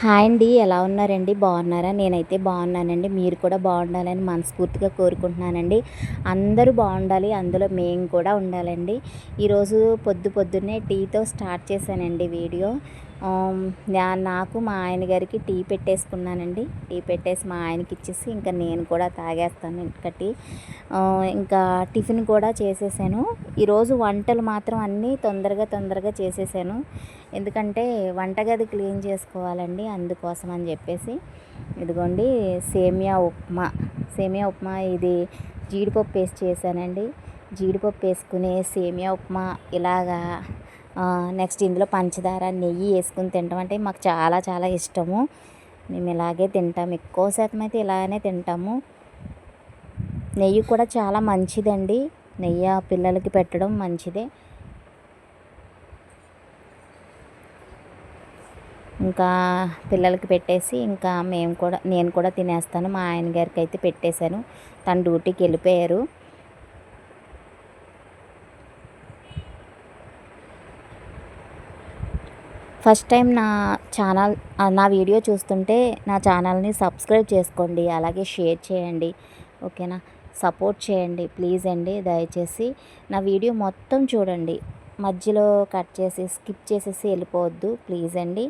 Hi అండి ఎలా ఉన్నారండి? బాగున్నారా? నేనైతే బాగున్నానండి. మీరు కూడా బాగుండాలని మనస్ఫూర్తిగా కోరుకుంటున్నానండి. అందరూ బాగుండాలి అందులో మేము కూడా ఉండాలండి. ఈరోజు పొద్దు పొద్దున్నే టీతో స్టార్ట్ చేశానండి వీడియో. నాకు మా ఆయన గారికి టీ పెట్టేసుకున్నానండి. టీ పెట్టేసి మా ఆయనకి ఇచ్చేసి ఇంకా నేను కూడా తాగేస్తాను ఇంకా టీ ఇంకా టిఫిన్ కూడా చేసేసాను. ఈరోజు వంటలు మాత్రం అన్నీ తొందరగా తొందరగా చేసేసాను. ఎందుకంటే వంటగది క్లీన్ చేసుకోవాలండి అందుకోసం అని చెప్పేసి. ఇదిగోండి సేమియా ఉప్మా. సేమియా ఉప్మా ఇది జీడిపప్పు వేసి చేశానండి. జీడిపప్పు వేసుకునే సేమియా ఉప్మా ఇలాగా నెక్స్ట్ ఇందులో పంచదార నెయ్యి వేసుకుని తింటాం అంటే మాకు చాలా చాలా ఇష్టము. మేము ఇలాగే తింటాము ఎక్కువ శాతం అయితే ఇలానే తింటాము. నెయ్యి కూడా చాలా మంచిదండి. నెయ్యి పిల్లలకి పెట్టడం మంచిదే. ఇంకా పిల్లలకి పెట్టేసి ఇంకా మేము కూడా నేను కూడా తినేస్తాను. మా ఆయన గారికి అయితే పెట్టేశాను. తన డ్యూటీకి వెళ్ళిపోయారు. ఫస్ట్ టైం నా ఛానల్ నా వీడియో చూస్తుంటే నా ఛానల్ని సబ్స్క్రైబ్ చేసుకోండి అలాగే షేర్ చేయండి ఓకేనా? సపోర్ట్ చేయండి ప్లీజ్ అండి దయచేసి. నా వీడియో మొత్తం చూడండి మధ్యలో కట్ చేసి స్కిప్ చేసేసి వెళ్ళిపోవద్దు ప్లీజ్ అండి.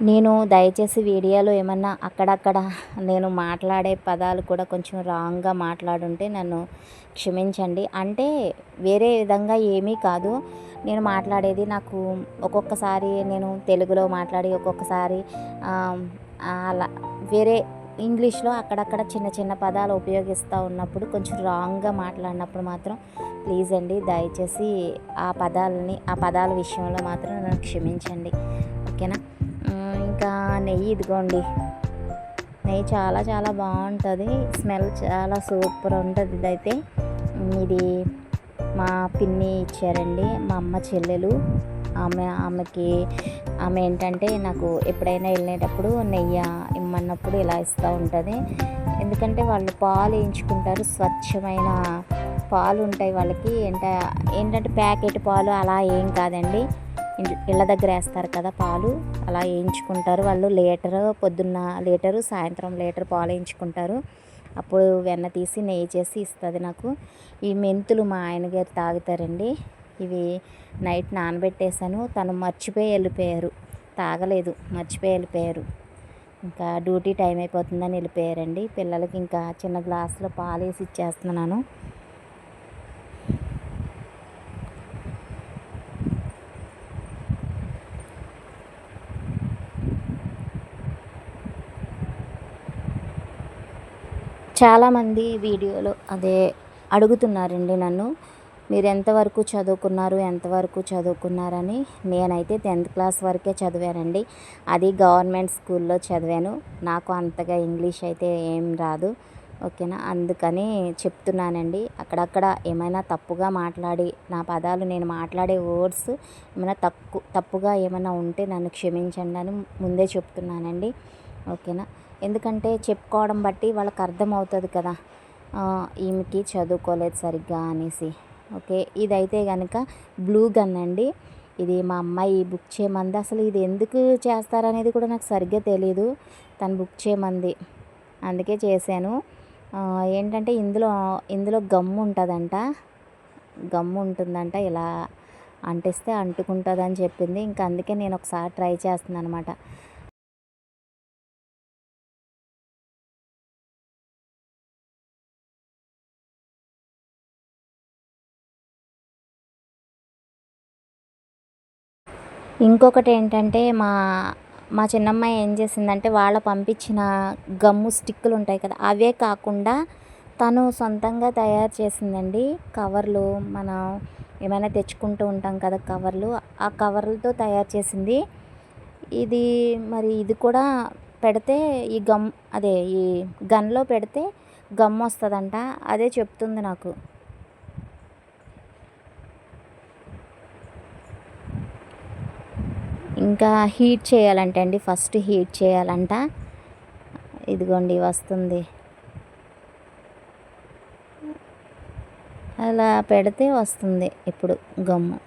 నేను దయచేసి వీడియోలో ఏమన్నా అక్కడక్కడ నేను మాట్లాడే పదాలు కూడా కొంచెం రాంగ్గా మాట్లాడుంటే నన్ను క్షమించండి. అంటే వేరే విధంగా ఏమీ కాదు. నేను మాట్లాడేది నాకు ఒక్కొక్కసారి నేను తెలుగులో మాట్లాడి ఒక్కొక్కసారి అలా వేరే ఇంగ్లీష్లో అక్కడక్కడ చిన్న చిన్న పదాలు ఉపయోగిస్తూ ఉన్నప్పుడు కొంచెం రాంగ్గా మాట్లాడినప్పుడు మాత్రం ప్లీజ్ అండి దయచేసి ఆ పదాలని ఆ పదాల విషయంలో మాత్రం నన్ను క్షమించండి. ఓకేనా? నెయ్యి ఇదిగోండి. నెయ్యి చాలా చాలా బాగుంటుంది. స్మెల్ చాలా సూపర్ ఉంటుంది ఇదైతే. ఇది మా పిన్ని ఇచ్చారండి మా అమ్మ చెల్లెలు. ఆమె ఆమెకి ఆమె ఏంటంటే నాకు ఎప్పుడైనా వెళ్ళేటప్పుడు నెయ్యి ఇమ్మన్నప్పుడు ఇలా ఇస్తూ ఉంటుంది. ఎందుకంటే వాళ్ళు పాలు వేయించుకుంటారు స్వచ్ఛమైన పాలు ఉంటాయి వాళ్ళకి. ఏంట ఏంటంటే ప్యాకెట్ పాలు అలా ఏం కాదండి. ఇళ్ళ దగ్గర వేస్తారు కదా పాలు. అలా వేయించుకుంటారు. వాళ్ళు లీటర్ పొద్దున్న లీటరు సాయంత్రం లీటర్ పాలు వేయించుకుంటారు. అప్పుడు వెన్న తీసి నెయ్యి చేసి ఇస్తుంది నాకు. ఈ మెంతులు మా ఆయన గారు తాగుతారండి. ఇవి నైట్ నానబెట్టేశాను. తను మర్చిపోయి వెళ్ళిపోయారు. తాగలేదు. మర్చిపోయి వెళ్ళిపోయారు. ఇంకా డ్యూటీ టైం అయిపోతుందని వెళ్ళిపోయారండి. పిల్లలకి ఇంకా చిన్న గ్లాసులో పాలు వేసి ఇచ్చేస్తున్నాను. చాలామంది వీడియోలో అదే అడుగుతున్నారండి నన్ను. మీరు ఎంతవరకు చదువుకున్నారు ఎంతవరకు చదువుకున్నారని నేనైతే టెన్త్ క్లాస్ వరకే చదివానండి. అది గవర్నమెంట్ స్కూల్లో చదివాను. నాకు అంతగా ఇంగ్లీష్ అయితే ఏం రాదు ఓకేనా? అందుకని చెప్తున్నానండి. అక్కడక్కడ ఏమైనా తప్పుగా మాట్లాడి నా పదాలు నేను మాట్లాడే వర్డ్స్ ఏమైనా తక్కు తప్పుగా ఏమైనా ఉంటే నన్ను క్షమించండి అని ముందే చెప్తున్నానండి. ఓకేనా? ఎందుకంటే చెప్పుకోవడం బట్టి వాళ్ళకి అర్థమవుతుంది కదా. ఈమెకి చదువుకోలేదు సరిగ్గా అనేసి. ఓకే ఇదైతే కనుక బ్లూ గన్ అండి. ఇది మా అమ్మాయి బుక్ చేయమంది. అసలు ఇది ఎందుకు చేస్తారనేది కూడా నాకు సరిగ్గా తెలియదు తను బుక్ చేయమంది. అందుకే చేశాను. ఏంటంటే ఇందులో ఇందులో గమ్ము ఉంటుందంట. గమ్ము ఉంటుందంట. ఇలా అంటిస్తే అంటుకుంటుందని చెప్పింది. ఇంకా అందుకే నేను ఒకసారి ట్రై చేస్తున్నాను అనమాట ఇంకొకటి ఏంటంటే మా మా చిన్నమ్మాయి ఏం చేసిందంటే వాళ్ళ పంపించిన గమ్ము స్టిక్కులు ఉంటాయి కదా అవే కాకుండా తను సొంతంగా తయారు చేసిందండి కవర్లు. మనం ఏమైనా తెచ్చుకుంటూ ఉంటాం కదా కవర్లు ఆ కవర్లతో తయారు చేసింది. ఇది మరి ఇది కూడా పెడితే ఈ గమ్ అదే ఈ గన్లో పెడితే గమ్ వస్తుందంట. అదే చెప్తుంది నాకు. ఇంకా హీట్ చేయాలంటే అండి ఫస్ట్ హీట్ చేయాలంట. ఇదిగోండి వస్తుంది. అలా పెడితే వస్తుంది ఇప్పుడు గమ్ము.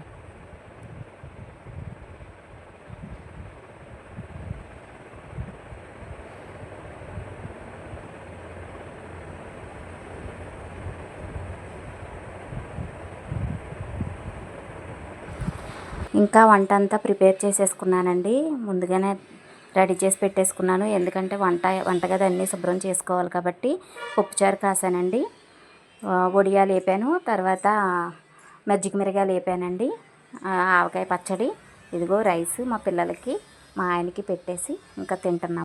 ఇంకా వంట అంతా ప్రిపేర్ చేసేసుకున్నానండి. ముందుగానే రెడీ చేసి పెట్టేసుకున్నాను. ఎందుకంటే వంట వంటగది అన్నీ శుభ్రం చేసుకోవాలి కాబట్టి పప్పుచారు కాసానండి. ఆ, వడియాలు వేపాను. తర్వాత మజ్జిగ మిరగా వేపానండి. ఆవకాయ పచ్చడి. ఇదిగో రైస్ మా పిల్లలకి మా ఆయనకి పెట్టేసి ఇంకా తింటున్నాం.